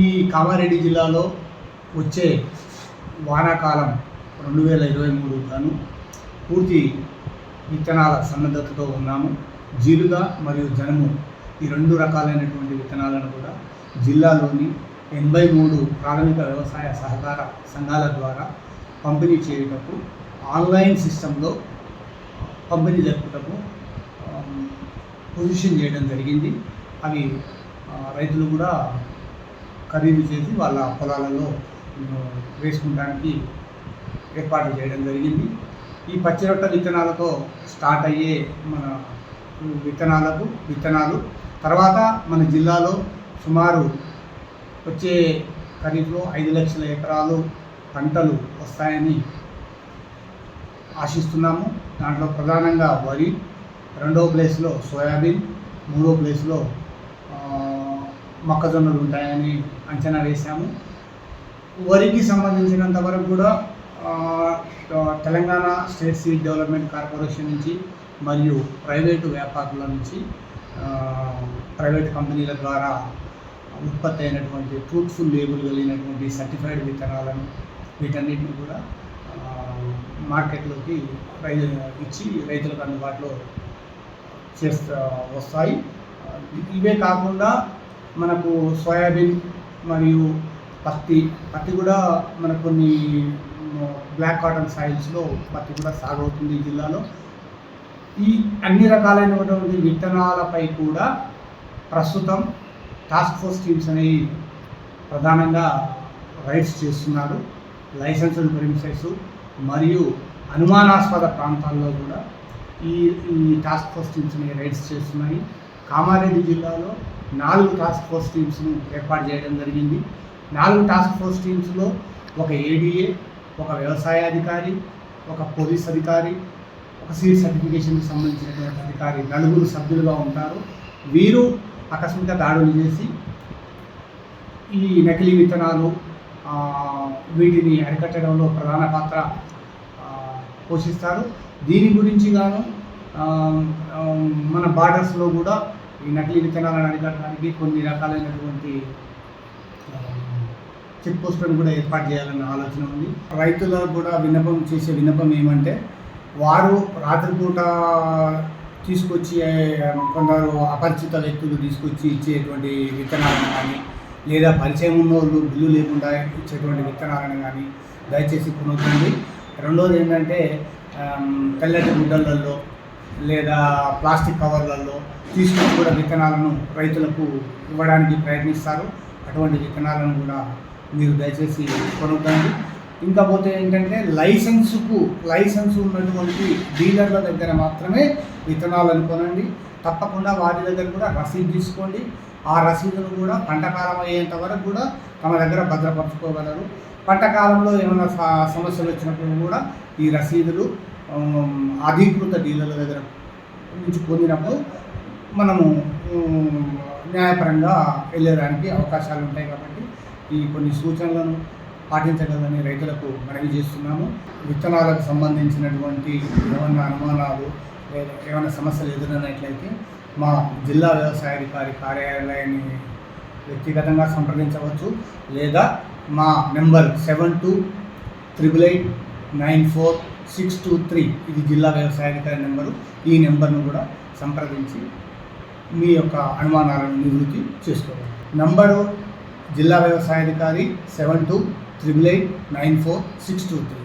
ఈ కామారెడ్డి జిల్లాలో వచ్చే వానాకాలం రెండు వేల ఇరవై మూడు గాను పూర్తి విత్తనాల సన్నద్ధతతో ఉన్నాము. జీలుగా మరియు జనము ఈ రెండు రకాలైనటువంటి విత్తనాలను కూడా జిల్లాలోని ఎనభై మూడు ప్రాథమిక వ్యవసాయ సహకార సంఘాల ద్వారా పంపిణీ చేయుటకు ఆన్లైన్ సిస్టంలో పంపిణీ జరుపుటకు పొజిషన్ చేయడం జరిగింది. అవి రైతులు కూడా ఖరీదు చేసి వాళ్ళ పొలాలలో వేసుకుంటానికి ఏర్పాటు చేయడం జరిగింది. ఈ పచ్చిరొట్ట విత్తనాలతో స్టార్ట్ అయ్యే మన విత్తనాలకు విత్తనాలు తర్వాత మన జిల్లాలో సుమారు వచ్చే ఖరీఫ్లో ఐదు లక్షల ఎకరాలు పంటలు వస్తాయని ఆశిస్తున్నాము. దాంట్లో ప్రధానంగా వరి రెండో ప్లేస్లో సోయాబీన్ మూడో ప్లేస్లో మొక్కజొన్నలు ఉంటాయని అంచనా వేశాము. వరికి సంబంధించినంత వరకు కూడా Telangana state seed development corporation నుంచి మరియు ప్రైవేటు వ్యాపారుల నుంచి ప్రైవేట్ కంపెనీల ద్వారా ఉత్పత్తి అయినటువంటి ట్రూత్ఫుల్ లేబుల్ కలిగినటువంటి సర్టిఫైడ్ విత్తనాలను వీటన్నిటిని కూడా మార్కెట్లోకి రైతు ఇచ్చి రైతులకు అందుబాటులో చేస్తా వస్తాయి. ఇవే కాకుండా మనకు సోయాబీన్ మరియు పత్తి పత్తి కూడా మనకు కొన్ని బ్లాక్ కాటన్ సాయిల్స్లో పత్తి కూడా సాగు అవుతుంది ఈ జిల్లాలో. ఈ అన్ని రకాలైనటువంటి విత్తనాలపై కూడా ప్రస్తుతం టాస్క్ ఫోర్స్ టీమ్స్ అనేవి ప్రధానంగా రైడ్స్ చేస్తున్నారు. లైసెన్సులు ప్రిమిసెస్ మరియు అనుమానాస్పద ప్రాంతాల్లో కూడా ఈ ఈ టాస్క్ ఫోర్స్ టీమ్స్ని రైడ్స్ చేస్తున్నాయి. కామారెడ్డి జిల్లాలో నాలుగు టాస్క్ ఫోర్స్ టీమ్స్ను ఏర్పాటు చేయడం జరిగింది. నాలుగు టాస్క్ ఫోర్స్ టీమ్స్లో ఒక ఏడీఏ ఒక వ్యవసాయ అధికారి ఒక పోలీస్ అధికారి ఒక సీట్ సర్టిఫికేషన్కి సంబంధించినటువంటి అధికారి నలుగురు సభ్యులుగా ఉంటారు. వీరు ఆకస్మిక దాడులు చేసి ఈ నకిలీ విత్తనాలు వీటిని అరికట్టడంలో ప్రధాన పాత్ర పోషిస్తారు. దీని గురించి గాను మన బార్డర్స్లో కూడా ఈ నకిలీ విత్తనాలను అరికట్టడానికి కొన్ని రకాలైనటువంటి చెక్ పోస్టులను కూడా ఏర్పాటు చేయాలన్న ఆలోచన ఉంది. రైతులకు కూడా విన్నపం చేసే విన్నపం ఏమంటే వారు రాత్రిపూట తీసుకొచ్చి కొందరు అపరిచిత వ్యక్తులు తీసుకొచ్చి ఇచ్చేటువంటి విత్తనాలను కానీ లేదా పరిచయం ఉన్న వాళ్ళు బిల్లు లేకుండా ఇచ్చేటువంటి విత్తనాలను కానీ దయచేసి కొనుక్కోండి. రెండోది ఏంటంటే తెల్లటి గుడ్డలలో లేదా ప్లాస్టిక్ కవర్లలో తీసుకుని కూడా విత్తనాలను రైతులకు ఇవ్వడానికి ప్రయత్నిస్తారు. అటువంటి విత్తనాలను కూడా మీరు దయచేసి కొనుక్కండి. ఇంకా పోతే ఏంటంటే లైసెన్సుకు లైసెన్స్ ఉన్నటువంటి డీలర్ల దగ్గర మాత్రమే విత్తనాలను కొనండి. తప్పకుండా వారి దగ్గర కూడా రసీదు తీసుకోండి. ఆ రసీదును కూడా పంటకాలం అయ్యేంత వరకు కూడా తమ దగ్గర భద్రపరచుకోగలరు. పంటకాలంలో ఏమైనా సమస్యలు వచ్చినప్పుడు కూడా ఈ రసీదులు అధీకృత డీలర్ల దగ్గర నుంచి పొందినప్పుడు మనము న్యాయపరంగా వెళ్ళడానికి అవకాశాలు ఉంటాయి కాబట్టి ఈ కొన్ని సూచనలను పాటించగలని రైతులకు మనవి చేస్తున్నాము. విత్తనాలకు సంబంధించినటువంటి ఏమైనా అనుమానాలు లేదా ఏమైనా సమస్యలు ఎదురైనట్లయితే మా జిల్లా వ్యవసాయాధికారి కార్యాలయాన్ని వ్యక్తిగతంగా సంప్రదించవచ్చు లేదా మా number seven two triple eight nine four six two three. ఇది జిల్లా వ్యవసాయాధికారి నెంబరు. ఈ నెంబర్ను కూడా సంప్రదించి మీ యొక్క అనుమానాలను నివృత్తి చేసుకోవాలి. నంబరు జిల్లా వ్యవసాయాధికారి seven two triple eight nine four six two three.